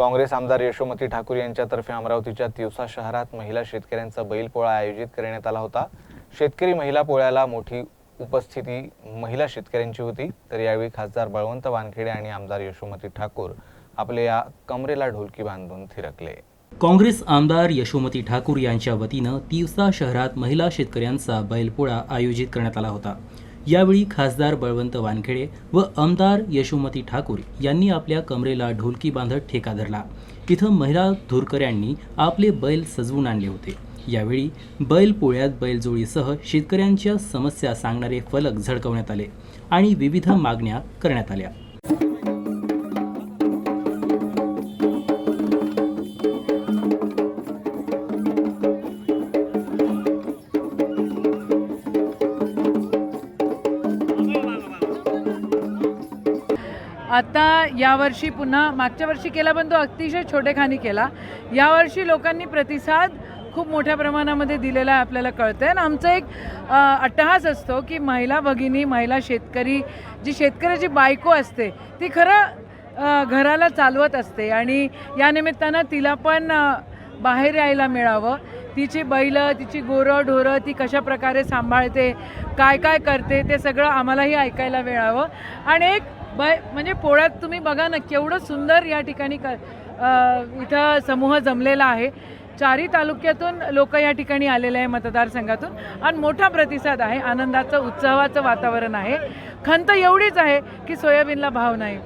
काँग्रेस आमदार यशोमती ठाकूर यांच्यातर्फे अमरावतीच्या तिवसा शहरात महिला शेतकऱ्यांचा बैलपोळा आयोजित करण्यात आला होता. शेतकरी महिला पोळ्याला मोठी उपस्थिती महिला शेतकऱ्यांची होती. तर यावेळी खासदार बळवंत वानखेडे आणि आमदार यशोमती ठाकूर आपले या कमरेला ढोलकी बांधून थिरकले. काँग्रेस आमदार यशोमती ठाकूर यांच्या वतीनं तिवसा शहरात महिला शेतकऱ्यांचा बैलपोळा आयोजित करण्यात आला होता. यावेळी खासदार बळवंत वानखेडे व आमदार यशोमती ठाकूर यांनी आपल्या कमरेला ढोलकी बांधत ठेका धरला. इथं महिला धुरकऱ्यांनी आपले बैल सजवून आणले होते. यावेळी बैल पोळ्यात बैलजोळीसह शेतकऱ्यांच्या समस्या सांगणारे फलक झळकवण्यात आले आणि विविध मागण्या करण्यात आल्या. आता यावर्षी पुन्हा मागच्या वर्षी केला पण तो अतिशय छोटेखानी केला. यावर्षी लोकांनी प्रतिसाद खूप मोठ्या प्रमाणामध्ये दिलेला आहे आपल्याला कळतं आहे आणि आमचा एक अट्टहास असतो की महिला भगिनी महिला शेतकरी जी शेतकऱ्याची बायको असते ती खरं घराला चालवत असते. आणि या निमित्तानं तिला पण बाहेर यायला मिळावं. तिची बैलं तिची गोरं ढोरं ती कशा प्रकारे सांभाळते काय काय करते ते सगळं आम्हालाही ऐकायला मिळावं. आणि एक बाय म्हणजे पोळ्यात तुम्ही बघा ना केवढं सुंदर या ठिकाणी क इथं समूह जमलेला आहे. चारी तालुक्यातून लोक या ठिकाणी आलेले आहे मतदारसंघातून. आणि मोठा प्रतिसाद आहे आनंदाचं उत्सवाचं वातावरण आहे. खंत एवढीच आहे की सोयाबीनला भाव नाही.